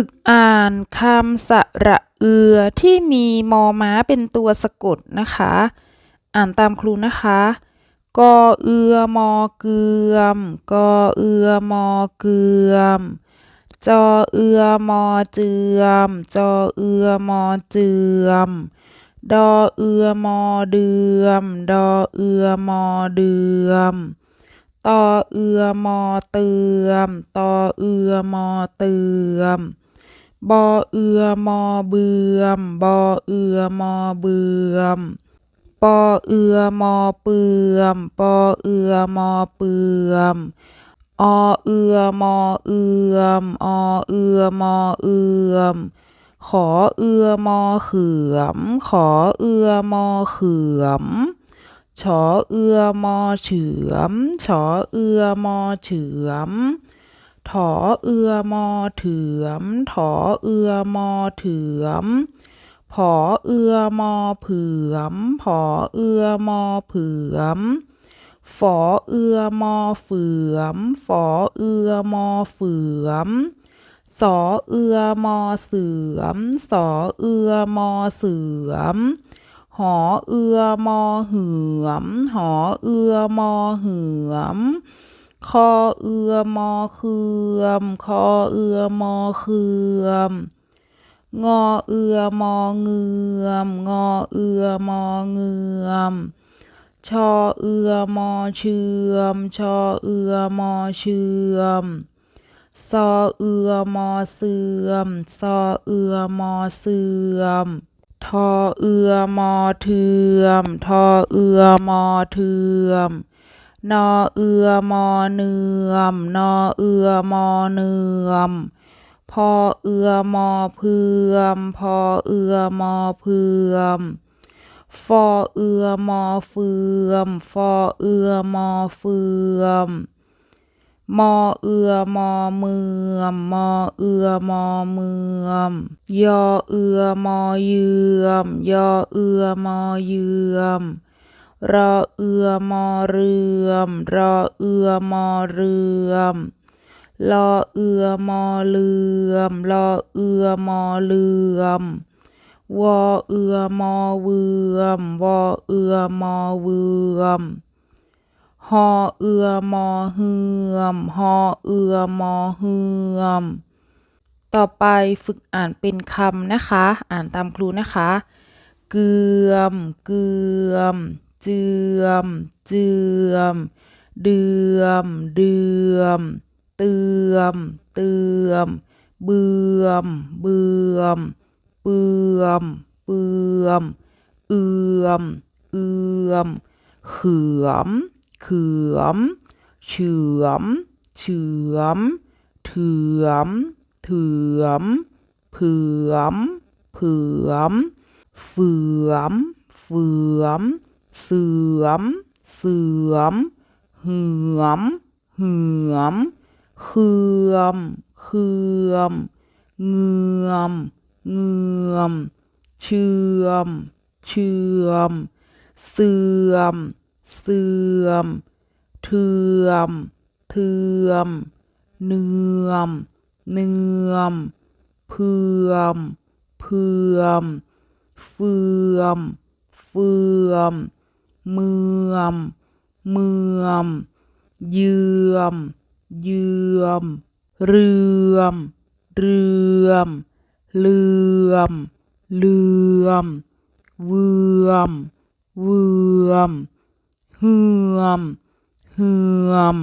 ฝึกอ่านคำสระเอือที่มีมอม้าเป็นตัวสะกดนะคะ อ่านตามครูนะคะกอเอือมอเกือมกอเอือมอเกือมจอเอือมอเจือมจอเอือมอเจือมดอเอือมอเดือมดอเอือมอเดือมตอเอือมอเตือมตอเอือมอเตือม บอเอือมอเบือมบอเอือมอเบือมปอเอือมอเปือมปอเอือมอเปือมอเอือมอเอือมอเอือมอเอือมขอเอือมอเขือม ขอเอือมอเขือมชอเอือมอเฉือมชอเอือมอเฉือม ถอเอือมอเถือม ถอเอือมอเถือม ผอเอือมอเผือม ผอเอือมอเผือม ฝอเอือมอเฝือม ฝอเอือมอเฝือม สอเอือมอเสือม สอเอือมอเสือม หอเอือมอเหือม หอเอือมอเหือม คอเอือมอเคือม คอเอือมอเคือม งอเอือมอเงือม งอเอือมอเงือม ชอเอือมอเชื่อม ชอเอือมอเชื่อม ซอเอือมอเสื่อม ซอเอือมอเสื่อม ทอเอือมอเทือม ทอเอือมอเทือม นอเอือมอเนือม นอเอือมอเนือม พอเอือมอเพื่อม พอเอือมอเพื่อม ฟอเอือมอเฟือม ฟอเอือมอเฟือม มอเอือมอเมือม มอเอือมอเมือม ยอเอือมอเยือม ยอเอือมอเยือม รอเอือมอเรือม รอเอือมอเรือมลอเอือมอเลือมลอเอือมอเลือมวอเอือมอเวือมวอเอือมอเวือมหอเอือมอเฮือมหอเอือมอเฮือม ต่อไปฝึกอ่านเป็นคำนะคะ อ่านตามครูนะคะ เกือม เกือม เจือมเจือมเดือมเดือมเตือมเตือม เบื่อมเบื่อมเปื่อมเปื่อมเอื่อมเขื่อม เสื่อม เหือม เหือมเคือมเคือม เงือม เงือม เชื่อม เชื่อม เสื่อม เสื่อม เทือม เทือม เนือม เนือม เพื่อม เพื่อม เฟื่อม เฟื่อม เมือม เมือม เยื่อม เยื่อม เรื่อม เรื่อม เลื่อม เลื่อม เวื่อม เวื่อมเหื่อมเหื่อม